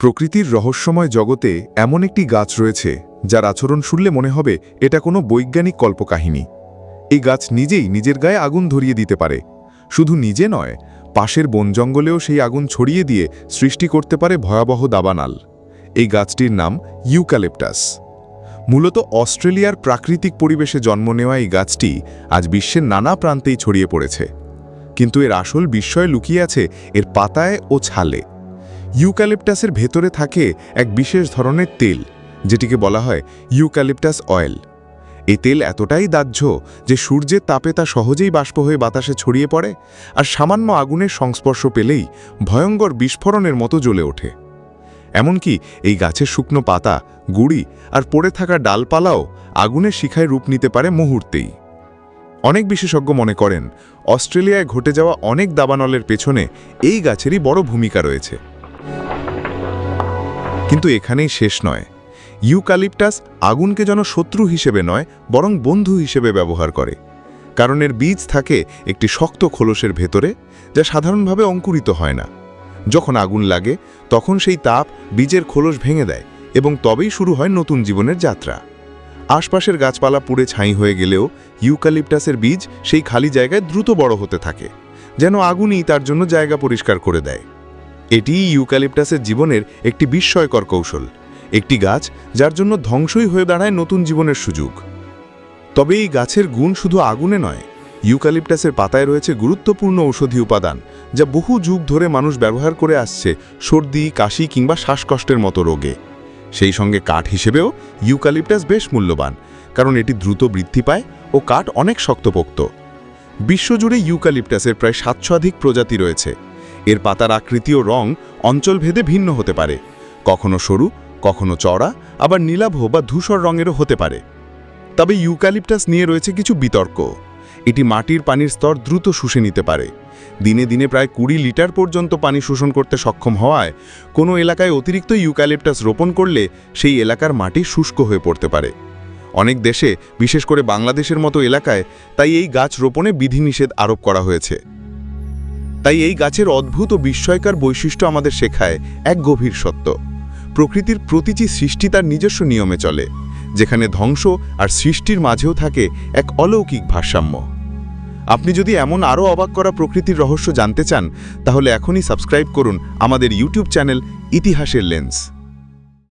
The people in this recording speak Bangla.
প্রকৃতির রহস্যময় জগতে এমন একটি গাছ রয়েছে, যার আচরণ শুনলে মনে হবে এটা কোনো বৈজ্ঞানিক কল্পকাহিনী। এই গাছ নিজেই নিজের গায়ে আগুন ধরিয়ে দিতে পারে। শুধু নিজে নয়, পাশের বন জঙ্গলেও সেই আগুন ছড়িয়ে দিয়ে সৃষ্টি করতে পারে ভয়াবহ দাবানাল। এই গাছটির নাম ইউক্যালিপটাস। মূলত অস্ট্রেলিয়ার প্রাকৃতিক পরিবেশে জন্ম নেওয়া এই গাছটি আজ বিশ্বের নানা প্রান্তেই ছড়িয়ে পড়েছে। কিন্তু এর আসল বিস্ময় লুকিয়ে আছে এর পাতায় ও ছালে। ইউক্যালিপটাসের ভেতরে থাকে এক বিশেষ ধরনের তেল, যেটিকে বলা হয় ইউক্যালিপটাস অয়েল। এই তেল এতটাই দাহ্য যে সূর্যের তাপে তা সহজেই বাষ্প হয়ে বাতাসে ছড়িয়ে পড়ে আর সামান্য আগুনের সংস্পর্শ পেলেই ভয়ঙ্কর বিস্ফোরণের মতো জ্বলে ওঠে। এমনকি এই গাছের শুকনো পাতা, গুড়ি আর পড়ে থাকা ডালপালাও আগুনের শিখায় রূপ নিতে পারে মুহূর্তেই। অনেক বিশেষজ্ঞ মনে করেন, অস্ট্রেলিয়ায় ঘটে যাওয়া অনেক দাবানলের পেছনে এই গাছেরই বড় ভূমিকা রয়েছে। কিন্তু এখানেই শেষ নয়। ইউকালিপটাস আগুনকে যেন শত্রু হিসেবে নয়, বরং বন্ধু হিসেবে ব্যবহার করে। কারণ এর বীজ থাকে একটি শক্ত খোলসের ভেতরে, যা সাধারণভাবে অঙ্কুরিত হয় না। যখন আগুন লাগে, তখন সেই তাপ বীজের খোলস ভেঙে দেয় এবং তবেই শুরু হয় নতুন জীবনের যাত্রা। আশপাশের গাছপালা পুড়ে ছাই হয়ে গেলেও ইউক্যালিপটাসের বীজ সেই খালি জায়গায় দ্রুত বড় হতে থাকে, যেন আগুনই তার জন্য জায়গা পরিষ্কার করে দেয়। এটিই ইউক্যালিপটাসের জীবনের একটি বিস্ময়কর কৌশল, একটি গাছ যার জন্য ধ্বংসই হয়ে দাঁড়ায় নতুন জীবনের সুযোগ। তবে এই গাছের গুণ শুধু আগুনে নয়, ইউক্যালিপটাসের পাতায় রয়েছে গুরুত্বপূর্ণ ঔষধি উপাদান, যা বহু যুগ ধরে মানুষ ব্যবহার করে আসছে সর্দি, কাশি কিংবা শ্বাসকষ্টের মতো রোগে। সেই সঙ্গে কাঠ হিসেবেও ইউক্যালিপটাস বেশ মূল্যবান, কারণ এটি দ্রুত বৃদ্ধি পায় ও কাঠ অনেক শক্তপোক্ত। বিশ্বজুড়ে ইউক্যালিপটাসের প্রায় সাতশো অধিক প্রজাতি রয়েছে এর পাতার আকৃতি ও রং অঞ্চলভেদে ভিন্ন হতে পারে। কখনো সরু, কখনো চড়া আবার নীলাভ বা ধূসর রঙেরও হতে পারে। তবে ইউক্যালিপটাস নিয়ে রয়েছে কিছু বিতর্ক। এটি মাটির পানির স্তর দ্রুত শুষে নিতে পারে। দিনে দিনে প্রায় কুড়ি লিটার পর্যন্ত পানি শোষণ করতে সক্ষম হওয়ায় কোনো এলাকায় অতিরিক্ত ইউক্যালিপটাস রোপণ করলে সেই এলাকার মাটি শুষ্ক হয়ে পড়তে পারে। অনেক দেশে, বিশেষ করে বাংলাদেশের মতো এলাকায়, তাই এই গাছ রোপণে বিধিনিষেধ আরোপ করা হয়েছে। তাই এই গাছের অদ্ভুত ও বিস্ময়কার বৈশিষ্ট্য আমাদের শেখায় এক গভীর সত্য। প্রকৃতির প্রতিটি সৃষ্টি তার নিজস্ব নিয়মে চলে, যেখানে ধ্বংস আর সৃষ্টির মাঝেও থাকে এক অলৌকিক ভারসাম্য। আপনি যদি এমন আরও অবাক করা প্রকৃতির রহস্য জানতে চান, তাহলে এখনই সাবস্ক্রাইব করুন আমাদের ইউটিউব চ্যানেল ইতিহাসের লেন্স।